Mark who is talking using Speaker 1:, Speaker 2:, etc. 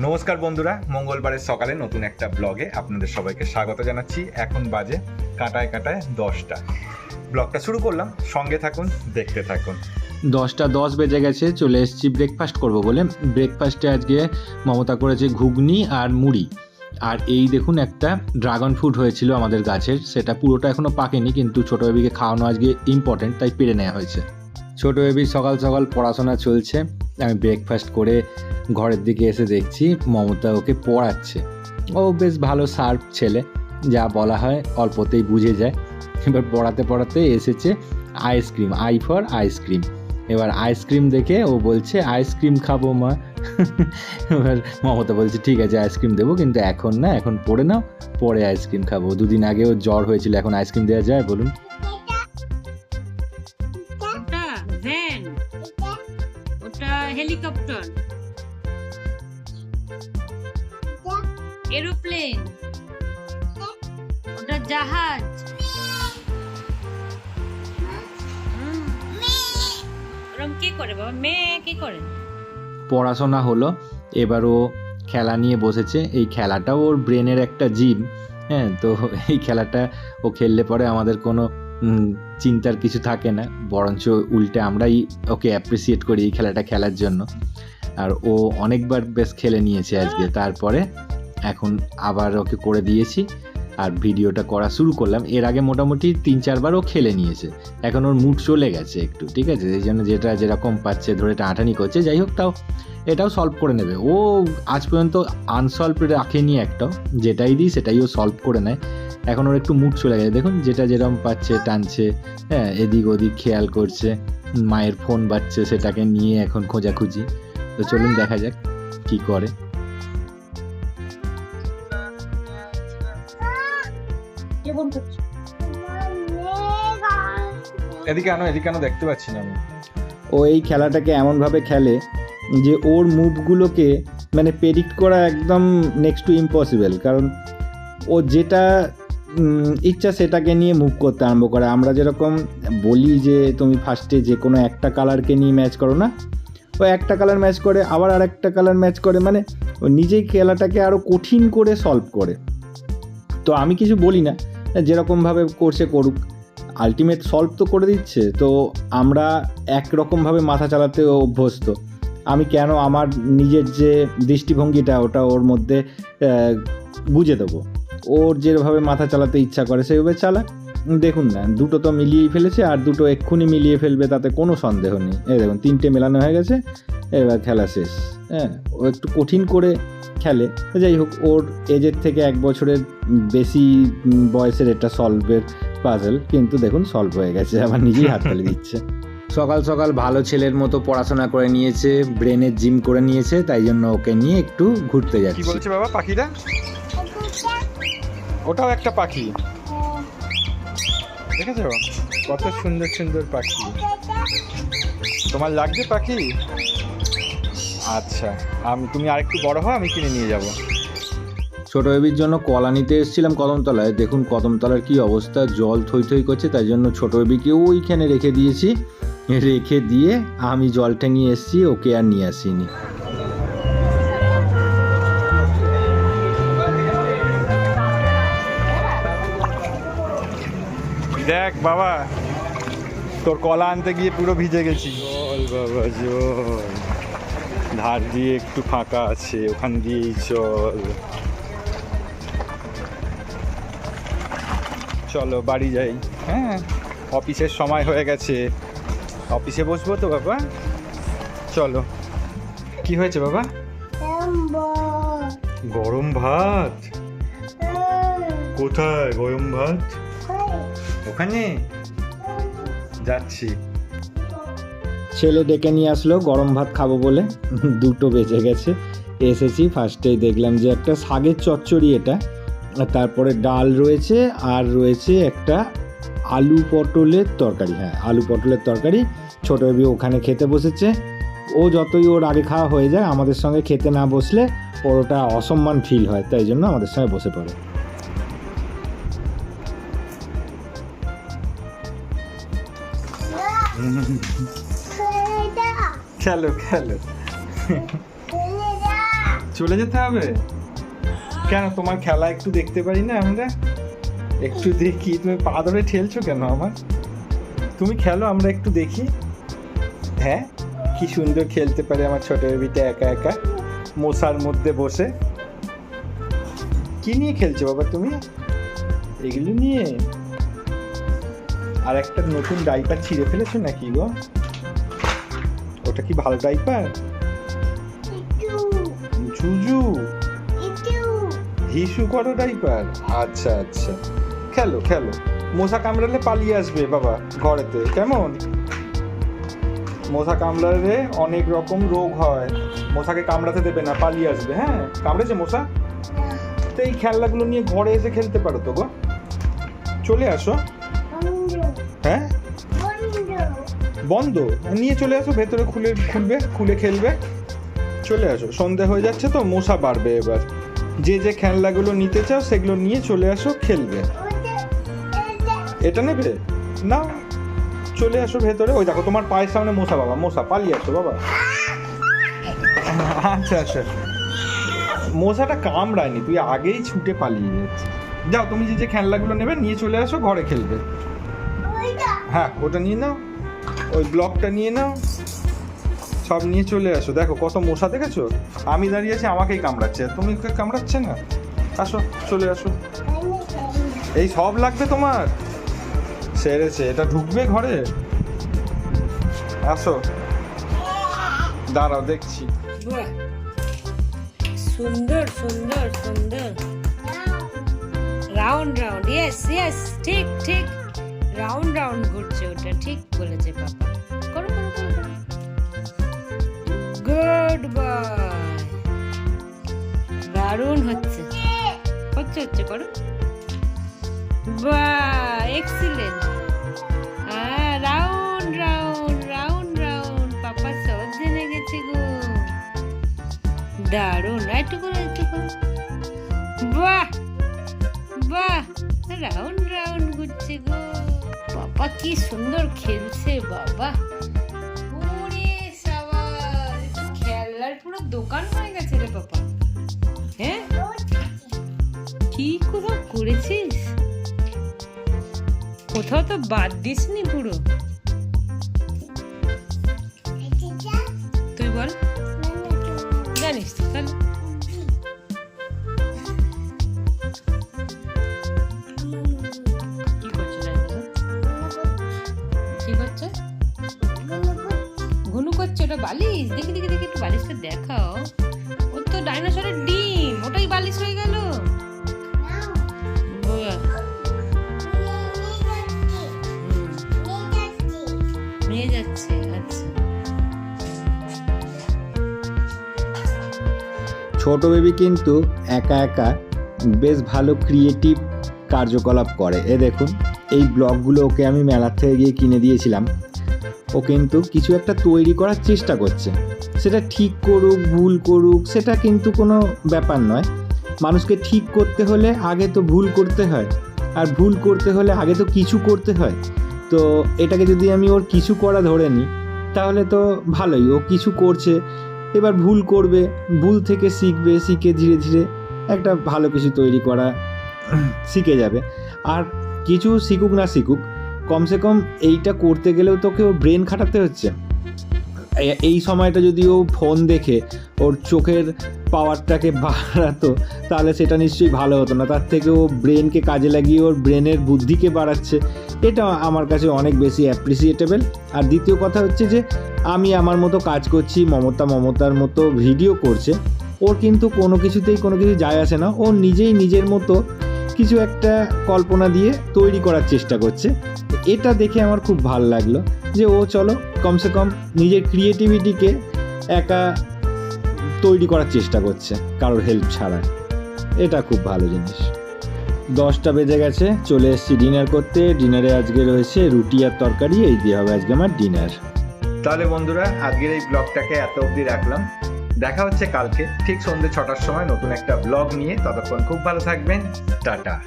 Speaker 1: নমস্কার বন্ধুরা, মঙ্গলবারের সকালে নতুন একটা ব্লগে আপনাদের সবাইকে স্বাগত জানাচ্ছি। এখন বাজে কাটায় কাটায় দশটা। ব্লগটা শুরু করলাম, সঙ্গে থাকুন, দেখতে থাকুন।
Speaker 2: দশটা দশ বেজে গেছে, চলে এসেছি ব্রেকফাস্ট করব বলে। ব্রেকফাস্টে আজকে মমতা করেছে ঘুগনি আর মুড়ি। আর এই দেখুন একটা ড্রাগন ফ্রুট হয়েছিল আমাদের গাছের, সেটা পুরোটা এখনও পাকেনি, কিন্তু ছোটো বেবিকে খাওয়ানো আজকে ইম্পর্টেন্ট তাই পেরে নেওয়া হয়েছে। ছোটো বেবি সকাল সকাল পড়াশোনা চলছে আমি ব্রেকফাস্ট করে ঘরের দিকে এসে দেখছি মমতা ওকে পড়াচ্ছে। ও বেশ ভালো শার্প ছেলে, যা বলা হয় অল্পতেই বুঝে যায়। এবার পড়াতে পড়াতে এসেছে ice cream I for ice cream এবার আইসক্রিম দেখে ও বলছে আইসক্রিম খাব মা। এবার মমতা বলছে, ঠিক আছে আইসক্রিম দেবো, কিন্তু এখন না, এখন পড়ে নাও, পরে আইসক্রিম খাব। দুদিন আগেও জ্বর হয়েছিল, এখন আইসক্রিম দেওয়া যায়, বলুন।
Speaker 3: হেলিকপ্টার। এরোপ্লেন। ওটা জাহাজ। কে করে বাবা? মেয়ে কি করে?
Speaker 2: পড়াশোনা হলো, এবার ও খেলা নিয়ে বসেছে। এই খেলাটাও ওর ব্রেনের একটা জিম হ্যাঁ তো এই খেলাটা ও খেললে পরে আমাদের কোনো চিন্তার কিছু থাকে না। বরঞ্চ উল্টে আমরাই ওকে অ্যাপ্রিসিয়েট করি এই খেলাটা খেলার জন্য। আর ও অনেকবার বেশ খেলে নিয়েছে আজকে। তারপরে এখন আবার ওকে করে দিয়েছি। আর ভিডিওটা করা শুরু করলাম। এর আগে মোটামুটি তিন, চারবার ও খেলে নিয়েছে। এখন ওর মুড চলে গেছে একটু, ঠিক আছে? এই জন্য যেটা যেরকম পাচ্ছে, ধরে টানাটানি করছে, যাই হোক, তাও এটাও সলভ করে নেবে। ও আজ পর্যন্ত আনসলভ রাখেনি একটাও। যেটাই দিই, সেটাই ও সলভ করে নেয়। এখন ওর একটু মুড চলে গেছে। দেখুন যেটা যেরকম পাচ্ছে টানছে হ্যাঁ এদিক ওদিক খেয়াল করছে মায়ের ফোন বাজছে সেটাকে নিয়ে এখন খোঁজাখুঁজি। তো চলুন দেখা যাক কি করে।
Speaker 1: এদিকে আনো এদিকে আনো দেখতে পাচ্ছি না আমি।
Speaker 2: ও এই খেলাটাকে এমনভাবে খেলে যে ওর মুভগুলোকে মানে প্রেডিক্ট করা একদম নেক্সট টু ইম্পসিবল কারণ ও যেটা ইচ্ছা সেটাকে নিয়ে মুভ করতে আরম্ভ করে। আমরা যেরকম বলি যে, তুমি ফার্স্টে যে কোনো একটা কালারকে নিয়ে ম্যাচ করো না? ও একটা কালার ম্যাচ করে, আবার আর একটা কালার ম্যাচ করে মানে ও নিজেই খেলাটাকে আরও কঠিন করে সলভ করে। তো আমি কিছু বলি না যেরকমভাবে করছে করুক। আলটিমেট সলভ তো করে দিচ্ছে, তো আমরা একরকমভাবে মাথা চালাতে অভ্যস্ত। আমি কেন আমার নিজের যে দৃষ্টিভঙ্গিটা, ওটা ওর মধ্যে গুজে দেবো? ওর যেভাবে মাথা চালাতে ইচ্ছা করে সেইভাবে চালাক। দেখুন না দুটো তো মিলিয়েই ফেলেছে আর দুটো এক্ষুনি মিলিয়ে ফেলবে তাতে কোনো সন্দেহ নেই। এই দেখুন তিনটে মেলানো হয়ে গেছে এবার খেলা শেষ। হ্যাঁ ও একটু কঠিন করে খেলে। যাই হোক ওর এজের থেকে এক বছরের বেশি বয়সের এটা সলভের পাজল কিন্তু দেখুন সলভ হয়ে গেছে আবার নিজেই হাত হাততালি দিচ্ছে। সকাল সকাল ভালো ছেলের মতো পড়াশোনা করে নিয়েছে ব্রেনের জিম করে নিয়েছে তাই জন্য ওকে নিয়ে একটু ঘুরতে
Speaker 1: কি বলছে বাবা পাখিটা ওটাও একটা পাখি। দেখেছ? কত সুন্দর সুন্দর পাখি। তোমার লাগছে পাখি? আচ্ছা আমি, তুমি আরেকটু বড় হও, আমি কিনে নিয়ে যাব।
Speaker 2: ছোট বেবির জন্য কলা নিতে এসেছিলাম কদমতলায়। দেখুন কদমতলার কি অবস্থা, জল থই থই করছে, তাই জন্য ছোট বেবিকে ওইখানে রেখে দিয়েছি। রেখে দিয়ে আমি জল নিয়ে এসেছি, ওকে আর নিয়ে আসিনি।
Speaker 1: দেখ বাবা তোর কলা আনতে গিয়ে পুরো ভিজে গেছি। জল বাবা জল। ধার দিয়ে একটু ফাঁকা আছে ওখান দিয়েই চল। চলো বাড়ি যাই। হ্যাঁ অফিসের সময় হয়ে গেছে। অফিসে বসবো তো বাবা? চলো। কি হয়েছে বাবা? গরম ভাত। কোথায় গরম ভাত? ওখানে যাচ্ছি।
Speaker 2: ছেলে ডেকে নিয়ে আসলো, গরম ভাত খাব বলে। দুটো বেজে গেছে। এসেছি ফার্স্টেই দেখলাম যে একটা শাগের চচ্চড়ি এটা। তারপরে ডাল রয়েছে, আর রয়েছে একটা আলু পটলের তরকারি। হ্যাঁ আলু পটলের তরকারি। ছোটো বেবি ওখানে খেতে বসেছে। ও যতই ওর আগে খাওয়া হয়ে যায় আমাদের সঙ্গে খেতে না বসলে ওর ওটা অসম্মান ফিল হয়, তাই জন্য আমাদের সঙ্গে বসে পড়ে।
Speaker 1: খেলো খেলো। চলে যেতে হবে? কেন, তোমার খেলা একটু দেখতে পারি না আমরা? একটু দেখি, তুমি পা ধরে ঠেলছো কেন আমার? তুমি খেলো, আমরা একটু দেখি। হ্যাঁ কি সুন্দর খেলতে পারে আমার ছোট বেবিটা একা একা, মশার মধ্যে বসে। কি নিয়ে খেলছো বাবা তুমি? এগুলো নিয়ে? আর একটা নতুন ডাইপার ছিঁড়ে ফেলেছো নাকি গো? ওটা কি ভালো ডাইপার জুজু হিসু করো ডাইপার আচ্ছা আচ্ছা। খেলো খেলো। মশা কামড়ালে পালিয়ে আসবে বাবা ঘরেতে কেমন? মশা কামড়ালে অনেক রকম রোগ হয়। মশাকে কামড়াতে দেবে না পালিয়ে আসবে হ্যাঁ? কামড়েছে মশা? তো এই খেলনাগুলো নিয়ে ঘরে এসে খেলতে পারো তো গো। চলে আসো। হ্যাঁ? বন্ধ। নিয়ে চলে আসো, ভেতরে খুলে খুলবে, খুলে খেলবে। চলে আসো। সন্ধে হয়ে যাচ্ছে তো, মশা বাড়বে এবার। যে যে খেলনাগুলো নিতে চাও, সেগুলো নিয়ে চলে আসো, খেলবে। এটা নেবে? না। চলে আসো ভেতরে। ওই দেখো, তোমার পায়ের সামনে মশা বাবা, মশা, পালিয়ে আসো বাবা। আচ্ছা আচ্ছা। মশাটা কামড়ায়নি, তুই আগেই ছুটে পালিয়ে যাচ্ছিস। যাও, তুমি যে যে খেলনাগুলো নেবে, নিয়ে চলে আসো, ঘরে খেলবে। হ্যাঁ ওটা নিয়ে নাও। ওই ব্লকটা নিয়ে নাও। সব নিয়ে চলে আসো। দেখো কত মশা দেখেছ? আমি দাঁড়িয়ে আছি, আমাকেই কামড়াচ্ছে। তুমি কামড়াচ্ছে না? আসো, চলে আসো। এই সব লাগবে তোমার? সেরেছে, এটা ঢুকবে ঘরে? আসো। দাঁড়াও, দেখছি।
Speaker 3: সুন্দর সুন্দর সুন্দর। রাউন্ড রাউন্ড ইয়েস ইয়েস ঠিক ঠিক। রাউন্ড রাউন্ড ঘুরছে ওটা। ঠিক বলেছে পাপা করো করো করো করো। গুড বয় দারুণ হচ্ছে। হচ্ছে হচ্ছে, করো। বাহ এক্সিলেন্ট হ্যাঁ round round round round papa সব জেনে গেছে গো। দারুণ। একটু করে একটু করে। বাহ বাহ। রাউন্ড রাউন্ড ঘুরছে গো। বাবা, কি সুন্দর খেলছে বাবা। খেলার পুরো দোকান হয়ে গেছে রে বাবা। হ্যাঁ? কি কোথাও করেছিস? কোথাও তো বাদ দিসনি পুরো। বালিশ, দেখি দেখি দেখি, একটু বালিশটা দেখাও। ও তো ডাইনোসরের ডিম, ওটাই বালিশ হয়ে গেল। নিয়ে যাচ্ছে আচ্ছা।
Speaker 2: ছোট বেবি কিন্তু একা একা বেশ ভালো ক্রিয়েটিভ কার্যকলাপ করে। এ দেখুন, এই ব্লগগুলো ওকে আমি মেলার থেকে গিয়ে কিনে দিয়েছিলাম। ও কিন্তু কিছু একটা তৈরি করার চেষ্টা করছে। সেটা ঠিক করুক, ভুল করুক, সেটা কিন্তু কোনো ব্যাপার নয়। মানুষকে ঠিক করতে হলে আগে তো ভুল করতে হয়। আর ভুল করতে হলে আগে তো কিছু করতে হয়। তো এটাকে যদি আমি ওর কিছু করা ধরে নিই, তাহলে তো ভালোই। ও কিছু করছে, এবার ভুল করবে, ভুল থেকে শিখবে, শিখে ধীরে ধীরে একটা ভালো কিছু তৈরি করা শিখে যাবে। আর কিছু শিখুক না শিখুক কমসে কম এইটা করতে গেলেও তোকে ওর ব্রেন খাটাতে হচ্ছে। এই সময়টা যদি ও ফোন দেখে, ওর চোখের পাওয়ারটাকে বাড়াতো, তাহলে সেটা নিশ্চয়ই ভালো হতো না। তার থেকে ও ব্রেনকে কাজে লাগিয়ে ওর ব্রেনের বুদ্ধিকে বাড়াচ্ছে। এটা আমার কাছে অনেক বেশি অ্যাপ্রিসিয়েটেবল আর দ্বিতীয় কথা হচ্ছে যে, আমি আমার মতো কাজ করছি, মমতা মমতার মতো ভিডিও করছে। ওর কিন্তু কোনো কিছুতেই কোনো কিছু যায় আসে না। ও নিজেই নিজের মতো কিছু একটা কল্পনা দিয়ে তৈরি করার চেষ্টা করছে। এটা দেখে আমার খুব ভালো লাগল যে ও চলো, কমসে কম নিজের ক্রিয়েটিভিটিকে একা তৈরি করার চেষ্টা করছে কারোর হেল্প ছাড়া। এটা খুব ভালো জিনিস। দশটা বেজে গেছে, চলে এসেছি ডিনার করতে। ডিনারে আজকে রয়েছে রুটি আর তরকারি, এই দিয়ে হবে আজকে আমার ডিনার
Speaker 1: তাহলে বন্ধুরা, আজকের এই ব্লগটাকে এত অবধি রাখলাম। দেখা হচ্ছে কালকে, ঠিক সন্ধ্যে ছটার সময় নতুন একটা ব্লগ নিয়ে। ততক্ষণ খুব ভালো থাকবেন। টাটা।